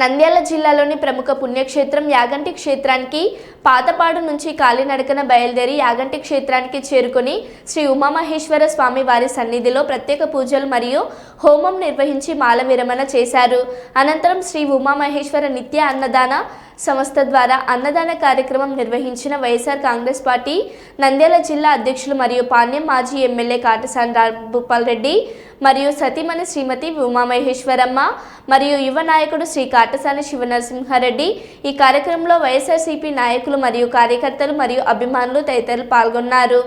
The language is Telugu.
నంద్యాల జిల్లాలోని ప్రముఖ పుణ్యక్షేత్రం యాగంటి క్షేత్రానికి పాతపాడు నుంచి కాలినడకన బయలుదేరి యాగంటి క్షేత్రానికి చేరుకొని శ్రీ ఉమామహేశ్వర స్వామి వారి సన్నిధిలో ప్రత్యేక పూజలు మరియు హోమం నిర్వహించి మాల విరమణ చేశారు. అనంతరం శ్రీ ఉమామహేశ్వర నిత్య అన్నదాన సంస్థ ద్వారా అన్నదాన కార్యక్రమం నిర్వహించిన వైఎస్ఆర్ కాంగ్రెస్ పార్టీ నంద్యాల జిల్లా అధ్యక్షులు మరియు పాణ్యం మాజీ ఎమ్మెల్యే కాటసాని రాజభూపాల్ రెడ్డి మరియు సతీమణి శ్రీమతి ఉమామహేశ్వరమ్మ మరియు యువ నాయకుడు శ్రీ కాటసాని శివనరసింహారెడ్డి. ఈ కార్యక్రమంలో వైఎస్ఆర్సీపీ నాయకులు మరియు కార్యకర్తలు మరియు అభిమానులు తదితరులు పాల్గొన్నారు.